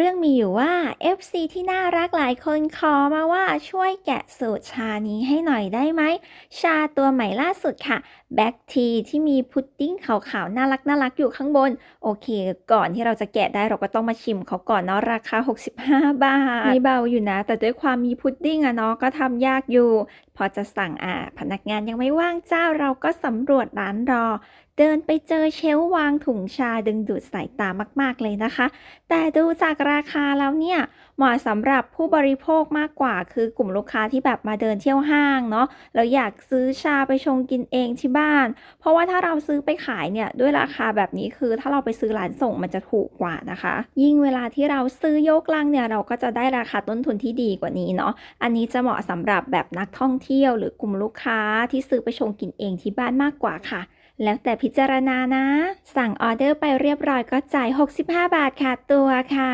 เรื่องมีอยู่ว่า FC ที่น่ารักหลายคนขอมาว่าช่วยแกะสูตรชานี้ให้หน่อยได้ไหม ชาตัวใหม่ล่าสุดค่ะแบ็กทีที่มีพุดดิ้งขาวๆ น่ารักน่ารักอยู่ข้างบน โอเค ก่อนที่เราจะแกะได้เราก็ต้องมาชิมเขาก่อนเนาะราคา 65 บาทไม่เบาอยู่นะ แต่ด้วยความมีพุดดิ้งอะเนาะก็ทำยากอยู่ พอจะสั่งอะพนักงานยังไม่ว่างเจ้าเราก็สำรวจร้านรอ เดินไปเจอเชลวางถุงชาดึงดูดสายตามาก ๆ เลยนะคะ แต่ดูจากราคาแล้วเนี่ย เหมาะสำหรับผู้บริโภคมากกว่า คือกลุ่มลูกค้าที่แบบมาเดินเที่ยวห้างเนาะแล้วอยากซื้อชาไปชงกินเองที่บ้าน เพราะว่าถ้าเราซื้อไปขายเนี่ยด้วยราคาแบบนี้คือ ถ้าเราไปซื้อร้านส่งมันจะถูกกว่านะคะ ยิ่งเวลาที่เราซื้อยกลังเนี่ยเราก็จะได้ราคาต้นทุนที่ดีกว่านี้เนาะอันนี้จะเหมาะสำหรับแบบนักท่องเที่ยวหรือกลุ่มลูกค้าที่ซื้อไปชงกินเองที่บ้านมากกว่าค่ะแล้วแต่พิจารณานะ สั่งออเดอร์ไปเรียบร้อยก็จ่าย 65 บาทค่ะตัวค่ะ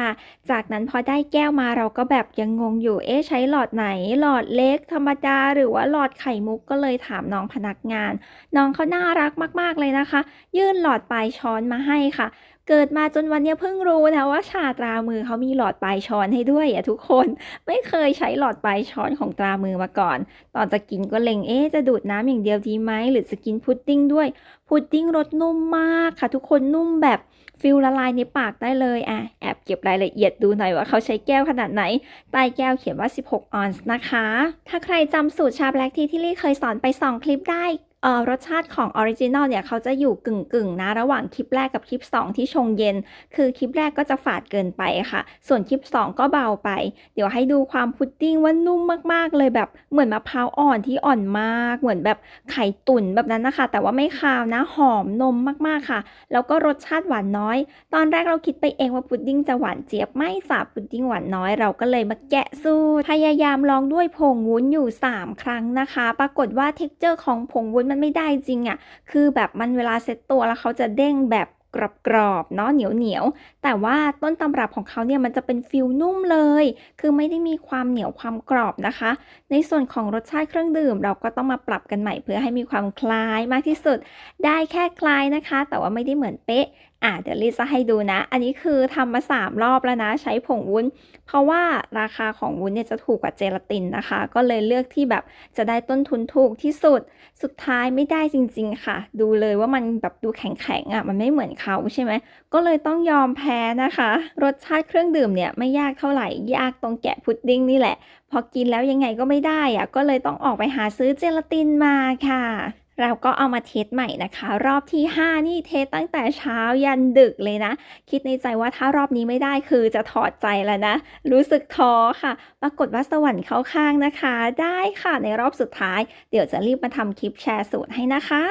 จากนั้นพอได้แก้วมาเราก็แบบยังงงอยู่ เอ๊ะใช้หลอดไหน หลอดเล็กธรรมดา หรือว่าหลอดไข่มุกก็เลยถามน้องพนักงาน น้องเขาน่ารักมากๆเลยนะคะ ยื่นหลอดปลายช้อนมาให้ค่ะ เกิดมาจนวันนี้เพิ่งรู้นะว่าชาตรามือเขามีหลอดปลายช้อนให้ด้วยอะทุกคน ไม่เคยใช้หลอดปลายช้อนของตรามือมาก่อน ตอนจะกินก็เล็งเอ๊ะจะดูดน้ำอย่างเดียวดีไหมหรือจะกินพุดดิ้งด้วย พุดดิ้งรสนุ่มมากค่ะ ทุกคนนุ่มแบบฟิลละลายในปากได้เลยอะแอบเก็บรายละเอียดดูหน่อยว่าเขาใช้แก้วขนาดไหนใต้แก้วเขียนว่า 16 ออนซ์นะคะ ถ้าใครจำสูตรชาแบล็กทีที่ลี่เคยสอนไป 2 คลิปได้ เอ่อรสชาติของออริจินอลเนี่ยเขาจะอยู่กึ่งๆนะระหว่างคลิปแรกกับคลิป 2 ที่ชงเย็น คือคลิปแรกก็จะฝาดเกินไปค่ะ ส่วนคลิป 2 ก็เบาไป เดี๋ยวให้ดูความพุดดิ้งว่านุ่มมากๆ เลยแบบเหมือนมะพร้าวอ่อนที่อ่อนมาก เหมือนแบบไข่ตุ๋นแบบนั้นนะคะ แต่ว่าไม่คาวนะหอมนมมากๆค่ะ แล้วก็รสชาติหวานน้อย ตอนแรกเราคิดไปเองว่าพุดดิ้งจะหวานเจี๊ยบไม่สาบพุดดิ้งหวานน้อยเราก็เลยมาแกะสูตรพยายามลองด้วยผงวุ้นอยู่ 3 ครั้งนะคะ ปรากฏว่าเท็กเจอร์ของผงวุ้นมันไม่ได้จริงอะ่ะ คือแบบมันเวลาเซ็ตตัวแล้วเขาจะเด้งแบบกรอบๆเนาะเหนียวเหนียวๆแต่ว่าต้นตำรับของเขาเนี่ยมันจะเป็นฟิลนุ่มเลย คือไม่ได้มีความเหนียวความกรอบนะคะ ในส่วนของรสชาติเครื่องดื่ม เราก็ต้องมาปรับกันใหม่เพื่อให้มีความคล้ายมากที่สุด ได้แค่คล้ายนะคะ แต่ว่าไม่ได้เหมือนเป๊ะ อะเดี๋ยวลิซจะให้ดูนะ อันนี้คือทำมา3รอบแล้วนะ ใช้ผงวุ้น เพราะว่าราคาของวุ้นเนี่ยจะถูกกว่าเจลาตินนะคะ ก็เลยเลือกที่แบบจะได้ต้นทุนถูกที่สุด สุดท้ายไม่ได้จริง ๆ ค่ะ ดูเลยว่ามันแบบดูแข็งๆอะ มันไม่เหมือนเขาใช่ไหม ก็เลยต้องยอมแพ้นะคะ รสชาติเครื่องดื่มเนี่ยไม่ยากเท่าไหร่ ยากตรงแกะพุดดิ้งนี่แหละ พอกินแล้วยังไงก็ไม่ได้อะ ก็เลยต้องออกไปหาซื้อเจลาตินมาค่ะ เราก็เอามาเทสใหม่นะคะ รอบที่ 5 นี่เทสตั้งแต่เช้ายันดึกเลยนะ คิดในใจว่าถ้ารอบนี้ไม่ได้คือจะถอดใจแล้วนะ รู้สึกท้อค่ะ ปรากฏว่าสวรรค์เข้าข้างนะคะ ได้ค่ะในรอบสุดท้าย เดี๋ยวจะรีบมาทำคลิปแชร์สูตรให้นะคะ